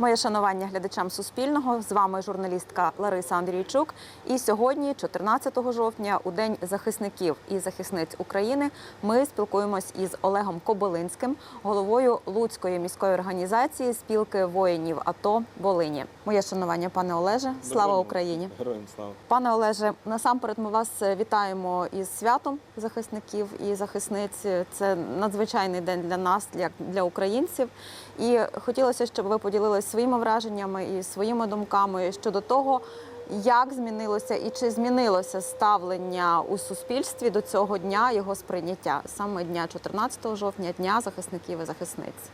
Моє шанування глядачам Суспільного. З вами журналістка Лариса Андрійчук. І сьогодні, 14 жовтня, у День захисників і захисниць України, ми спілкуємось із Олегом Кобилинським, головою Луцької міської організації спілки воїнів АТО Волині. Моє шанування, пане Олеже. Слава Україні! Героям слава. Пане Олеже, насамперед ми вас вітаємо із святом захисників і захисниць. Це надзвичайний день для нас, для, для українців. І хотілося, щоб ви поділилися своїми враженнями і своїми думками щодо того, як змінилося і чи змінилося ставлення у суспільстві до цього дня, його сприйняття саме дня 14 жовтня, дня захисників і захисниць.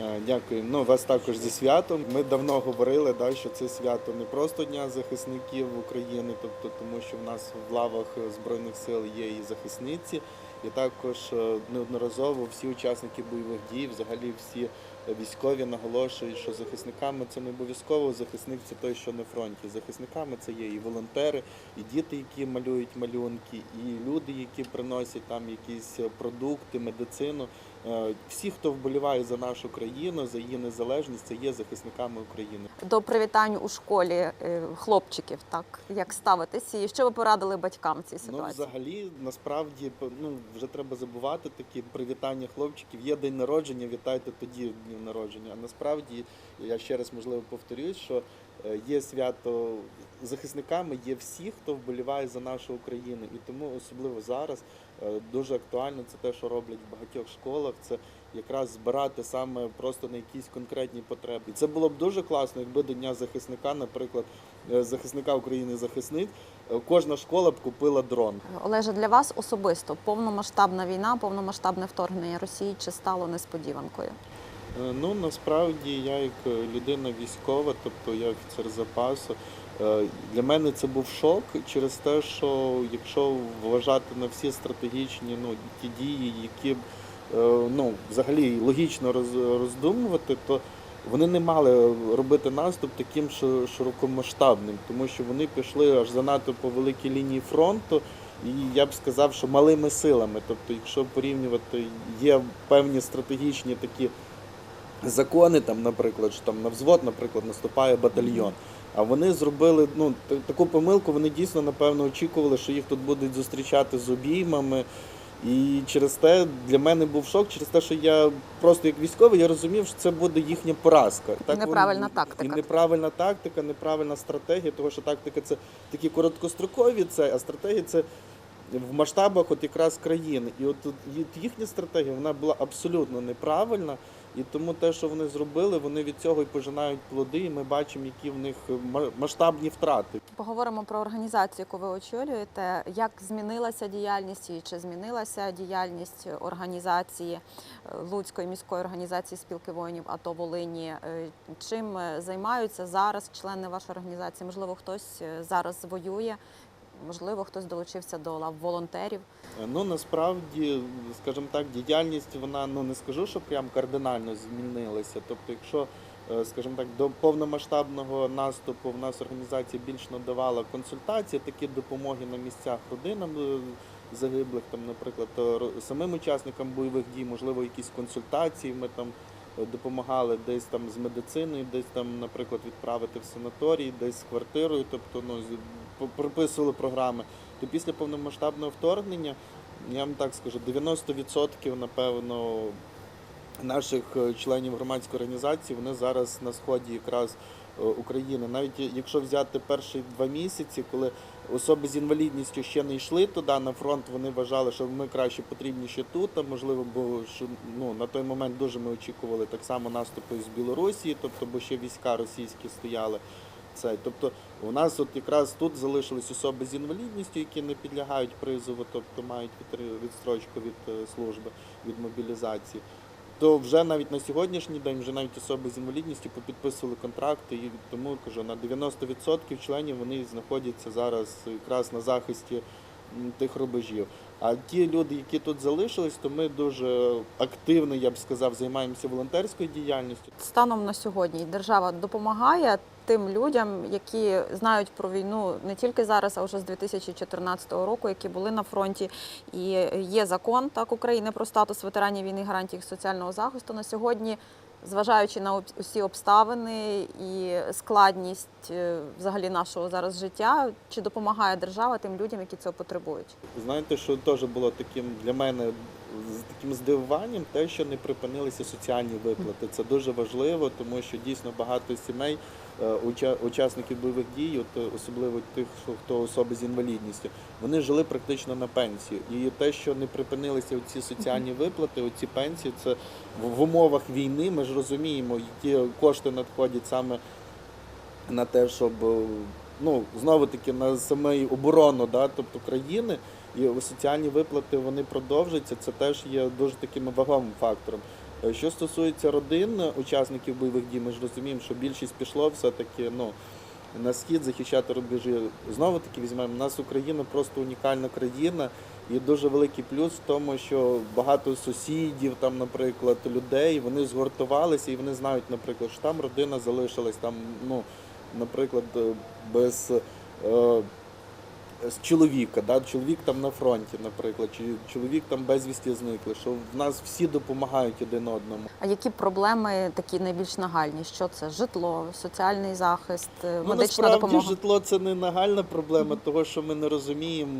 Е, Дякую. Ну вас також зі святом. Ми давно говорили, да, що це свято не просто дня захисників України, тобто тому, що в нас в лавах збройних сил є і захисниці, і також е, неодноразово всі учасники бойових дій, взагалі всі військові наголошують, що захисниками це не обов'язково. Захисник це той, що на фронті. Захисниками це є і волонтери, і діти, які малюють малюнки, і люди, які приносять там якісь продукти, медицину. Е, Всі, хто вболіває за нашу країну, за її незалежність, це є захисниками України. До привітань у школі е, хлопчиків, так як ставитися, і що ви порадили батькам цій Ну, взагалі, насправді, ну вже треба забувати такі привітання хлопчиків. Є день народження, вітайте тоді днів народження. А насправді я ще раз можливо повторюсь, що є свято захисниками, є всі, хто вболіває за нашу Україну, і тому особливо зараз е, дуже актуально це те, що роблять в багатьох школах. Це якраз збирати саме просто на якісь конкретні потреби. І це було б дуже класно, якби до Дня захисника, наприклад, е, захисника України захисниць, е, кожна школа б купила дрон. Олеже, для вас особисто повномасштабна війна, повномасштабне вторгнення Росії чи стало несподіванкою? Е, Ну насправді я як е, людина військова, тобто я офіцер запасу. е, Для мене це був шок через те, що якщо вважати на всі стратегічні ну, ті дії, які ну, взагалі логічно роздумувати, то вони не мали робити наступ таким широкомасштабним, тому що вони пішли аж занадто по великій лінії фронту. І я б сказав, що малими силами. Тобто, якщо порівнювати, є певні стратегічні такі закони, там, наприклад, що там на взвод, наприклад, наступає батальйон. А вони зробили ну, таку помилку, вони дійсно, напевно, очікували, що їх тут будуть зустрічати з обіймами. І через те для мене був шок, через те, що я просто як військовий я розумів, що це буде їхня поразка. Так неправильна вони- тактика. І неправильна тактика, неправильна стратегія, тому що тактика це такі короткострокові, це, а стратегія це в масштабах от якраз країни. І от їхня стратегія вона була абсолютно неправильна. І тому те, що вони зробили, вони від цього і пожинають плоди, і ми бачимо, які в них ма- масштабні втрати. Поговоримо про організацію, яку ви очолюєте. Як змінилася діяльність і чи змінилася діяльність організації е, Луцької міської організації спілки воїнів АТО Волині? Е, Чим е, займаються зараз члени вашої організації? Можливо, хтось зараз воює, можливо, хтось долучився до лав волонтерів. Ну насправді, скажімо так, діяльність вона ну не скажу, що прям кардинально змінилася. Тобто, якщо е, скажімо так, до повномасштабного наступу в нас організація більш надавала консультації, такі допомоги на місцях родинам е, загиблих, там, наприклад, е, самим учасникам бойових дій, можливо, якісь консультації. Ми там е, допомагали десь там з медициною, десь там, наприклад, відправити в санаторій, десь з квартирою, тобто ну прописували програми. То після повномасштабного вторгнення, я вам так скажу, 90% напевно наших е, членів громадської організації вони зараз на сході якраз е, України. Навіть якщо взяти перші два місяці, коли особи з інвалідністю ще не йшли туди на фронт, вони вважали, що ми краще потрібні ще тут. А можливо, бо що ну на той момент дуже ми очікували так само наступу з Білорусі, тобто бо ще війська російські стояли. Це, тобто у нас от якраз тут залишились особи з інвалідністю, які не підлягають призову, тобто мають відстрочку від е, служби, від мобілізації. То вже навіть на сьогоднішній день вже навіть особи з інвалідністю попідписували контракти, і тому кажу, на 90% членів вони знаходяться зараз якраз на захисті тих рубежів. А ті люди, які тут залишились, то ми дуже активно, я б сказав, займаємося волонтерською діяльністю. Станом на сьогодні держава допомагає тим людям, які знають про війну не тільки зараз, а вже з 2014 року, які були на фронті. І є закон так України про статус ветеранів війни, гарантії соціального захисту. На сьогодні зважаючи на усі обставини і складність е, взагалі нашого зараз життя, чи допомагає держава тим людям, які цього потребують? Знаєте, що теж було таким для мене з таким здивуванням, те, що не припинилися соціальні виплати. Це дуже важливо, тому що дійсно багато сімей, е, учасників бойових дій, от е, особливо тих, хто особи з інвалідністю, вони жили практично на пенсію. І те, що не припинилися ці соціальні виплати, оці пенсії, це в умовах війни. Ми ж розуміємо, які кошти надходять саме на те, щоб е, ну знову таки на саме оборону, да, тобто країни, і соціальні виплати вони продовжуються. Це теж є дуже таким вагомим фактором. Е, Що стосується родин учасників бойових дій, ми ж розуміємо, що більшість пішло все-таки ну, на схід захищати рубежі. Знову таки візьмемо, у нас Україна просто унікальна країна, і дуже великий плюс в тому, що багато сусідів, там, наприклад, людей, вони згуртувалися і вони знають, наприклад, що там родина залишилась там, ну, наприклад, е, без. е, чоловіка, да? чоловік там на фронті, наприклад, чи чоловік там безвісті зникли, що в нас всі допомагають один одному. А які проблеми такі найбільш нагальні? Що це? Житло, соціальний захист, Ну, медична насправді допомога? житло це не нагальна проблема, того що ми не розуміємо,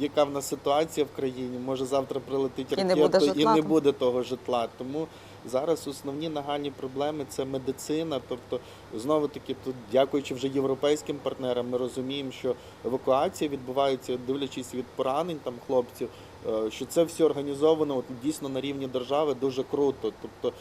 яка в нас ситуація в країні. Може завтра прилетить І не ракета буде і не буде того житла. Тому зараз основні нагальні проблеми це медицина. Тобто, знову таки, тут, дякуючи вже європейським партнерам, ми розуміємо, що евакуація відбувається, дивлячись від поранень там хлопців, е, що це все організовано от, дійсно на рівні держави дуже круто. Тобто,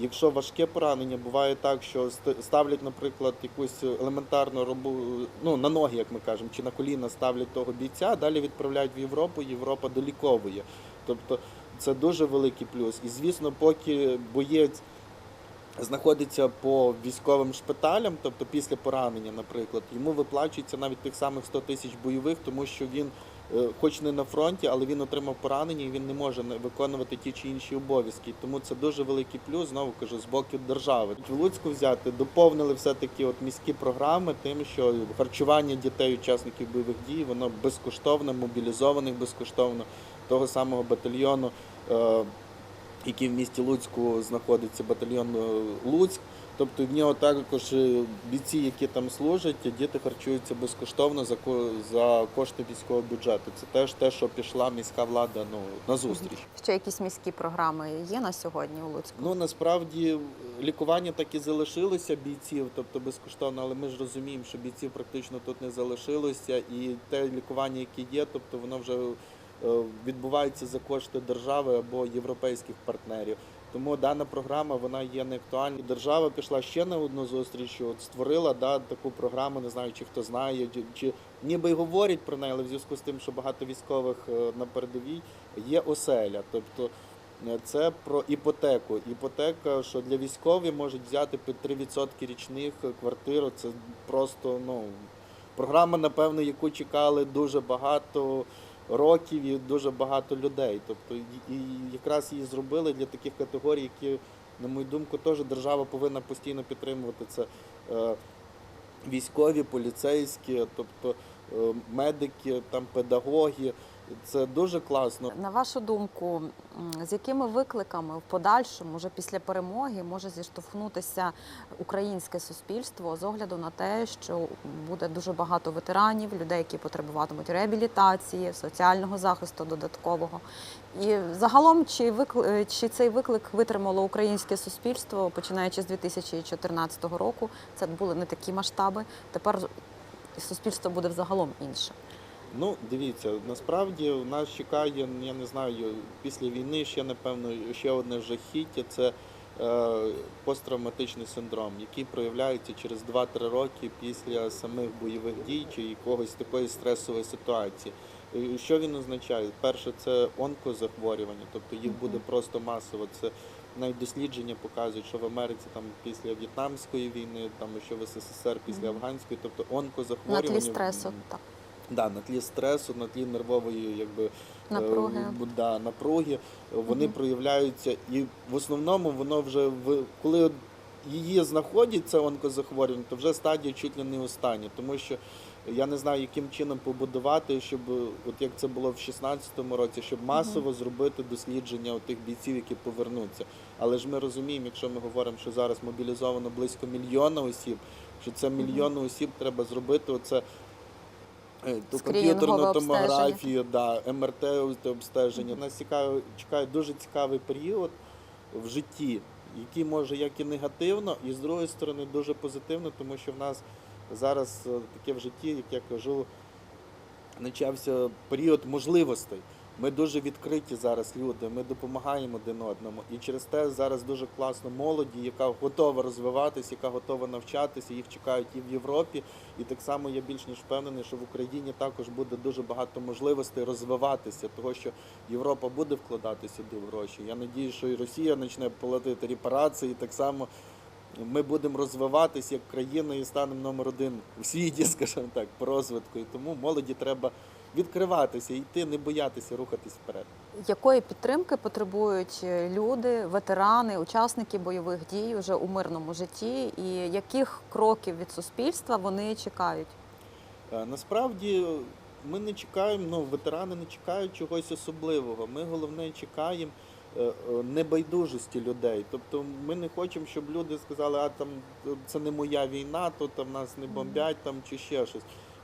якщо важке поранення, буває так, що ставлять, наприклад, якусь елементарну робу, ну на ноги, як ми кажемо, чи на коліна ставлять того бійця, а далі відправляють в Європу, Європа доліковує. Тобто це дуже великий плюс. І звісно, поки боєць знаходиться по військовим шпиталям, тобто після поранення, наприклад, йому виплачується навіть тих самих 100 тисяч бойових, тому що він, е, хоч не на фронті, але він отримав поранення і він не може виконувати ті чи інші обов'язки. Тому це дуже великий плюс, знову кажу, з боку держави. В Луцьку взяти доповнили все-таки от міські програми тим, що харчування дітей, учасників бойових дій, воно безкоштовне, мобілізованих безкоштовно того самого батальйону. Е, який в місті Луцьку знаходиться батальйон е, Луцьк. Тобто в нього також е, бійці, які там служать, діти харчуються безкоштовно за за кошти військового бюджету. Це теж те, що пішла міська влада ну на зустріч. Ще якісь міські програми є на сьогодні у Луцьку? Ну насправді лікування так і залишилося бійців, тобто безкоштовно, але ми ж розуміємо, що бійців практично тут не залишилося, і те лікування, яке є, тобто воно вже е, відбувається за кошти держави або європейських партнерів. Тому дана програма вона є не актуальна. Держава пішла ще на одну зустріч, от створила да, таку програму, не знаю, чи хто знає, чи, ніби й говорять про неї, але в зв'язку з тим, що багато військових е, на передовій є оселя. Тобто Е, це про іпотеку. Іпотека, що для військових можуть взяти під 3% річних квартиру. Це просто ну програма, напевно, яку чекали дуже багато років і дуже багато людей. Тобто, і- якраз її зробили для таких категорій, які, на мою думку, теж держава повинна постійно підтримувати. Це е, військові, поліцейські, тобто е, медики, там педагоги. Це дуже класно. На вашу думку, з якими викликами в подальшому, вже після перемоги, може зіштовхнутися українське суспільство з огляду на те, що буде дуже багато ветеранів, людей, які потребуватимуть реабілітації, соціального захисту додаткового. І загалом, чи е, чи цей виклик витримало українське суспільство, починаючи з 2014 року, це були не такі масштаби. Тепер суспільство буде взагалом інше. Ну, дивіться, насправді нас чекає, я не знаю, після війни ще, напевно, ще одне жахіття це е, посттравматичний синдром, який проявляється через 2-3 роки після самих бойових дій чи якогось такої стресової ситуації. Що він означає? Перше, це онкозахворювання, тобто їх буде просто масово. Це навіть дослідження показують, що в Америці там після В'єтнамської війни, там що в СССР після афганської, тобто На онкозахворювання. тлі стресу, так. Да, на тлі стресу, на тлі нервової якби, Напруги. е, да, напруги, е, вони Мгм. проявляються. І в основному воно вже в коли її знаходять, це онкозахворювання, то вже стадія чуть ли не остання, тому що Я не знаю, яким чином побудувати, щоб е, от як це було в 16-му році, щоб масово зробити дослідження тих бійців, які повернуться. Але ж ми розуміємо, якщо ми говоримо, що зараз мобілізовано близько мільйона осіб, що це мільйони осіб треба зробити. Оце е, ту Скринінгове комп'ютерну томографію, да, МРТ обстеження. Нас цікавий, чекає дуже цікавий період в житті, який може як і негативно, і з другої сторони дуже позитивно, тому що в нас зараз е, таке в житті, як я кажу, почався період можливостей. Ми дуже відкриті зараз люди, ми допомагаємо один одному. І через те зараз дуже класно молоді, яка готова розвиватися, яка готова навчатися, їх чекають і в Європі. І так само я більш ніж впевнений, що в Україні також буде дуже багато можливостей розвиватися, того що Європа буде вкладати сюди в гроші. Я надію, що і Росія почне платити репарації, і так само ми будемо розвиватися як країна і станемо номер один у світі, скажімо так, по розвитку. І тому молоді треба відкриватися, йти, не боятися рухатись вперед. Якої підтримки потребують е, люди, ветерани, учасники бойових дій уже у мирному житті, і яких кроків від суспільства вони чекають? Е, Насправді ми не чекаємо, ну ветерани не чекають чогось особливого. Ми головне чекаємо е, небайдужості людей. Тобто ми не хочемо, щоб люди сказали, а там це не моя війна, то там нас не бомбять там чи ще щось.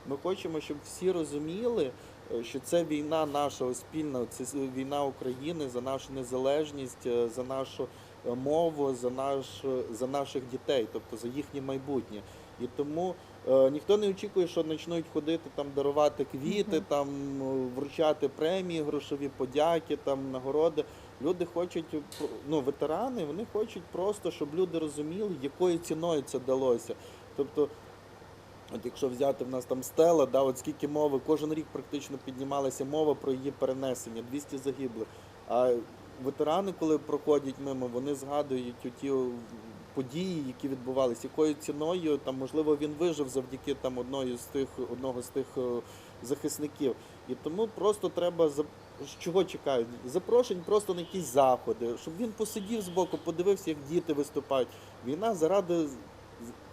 Ми хочемо, щоб всі розуміли, е, що це війна наша спільна, це війна України за нашу незалежність, е, за нашу е, мову, за наш, за наших дітей, тобто за їхнє майбутнє. І тому е, ніхто не очікує, що почнуть ходити там дарувати квіти, Мгм. там е, вручати премії, грошові подяки, там нагороди. Люди хочуть ну, ветерани, вони хочуть просто, щоб люди розуміли, якою ціною це далося. Тобто, от якщо взяти в нас там стела, да, от скільки мови, кожен рік практично піднімалася мова про її перенесення, 200 загиблих. А ветерани, коли проходять мимо, вони згадують ті події, які відбувалися, якою ціною там, можливо, він вижив завдяки там одної з тих, одного з тих е, захисників. І тому просто треба чого чекають? Запрошень просто на якісь заходи, щоб він посидів збоку, подивився, як діти виступають. Війна заради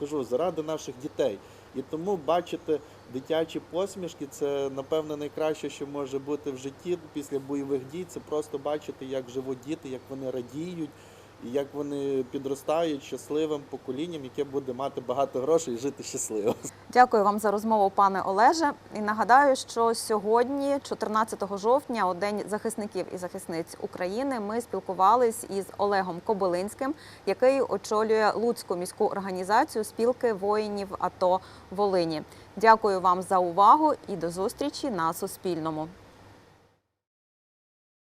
кажу, заради наших дітей. І тому бачити дитячі посмішки це напевно найкраще, що може бути в житті після бойових дій. Це просто бачити, як живуть діти, як вони радіють, і як вони підростають щасливим поколінням, яке буде мати багато грошей і жити щасливо. Дякую вам за розмову, пане Олеже. І нагадаю, що сьогодні, 14 жовтня, у День захисників і захисниць України, ми спілкувались із Олегом Кобилинським, який очолює Луцьку міську організацію спілки воїнів АТО Волині. Дякую вам за увагу і до зустрічі на Суспільному.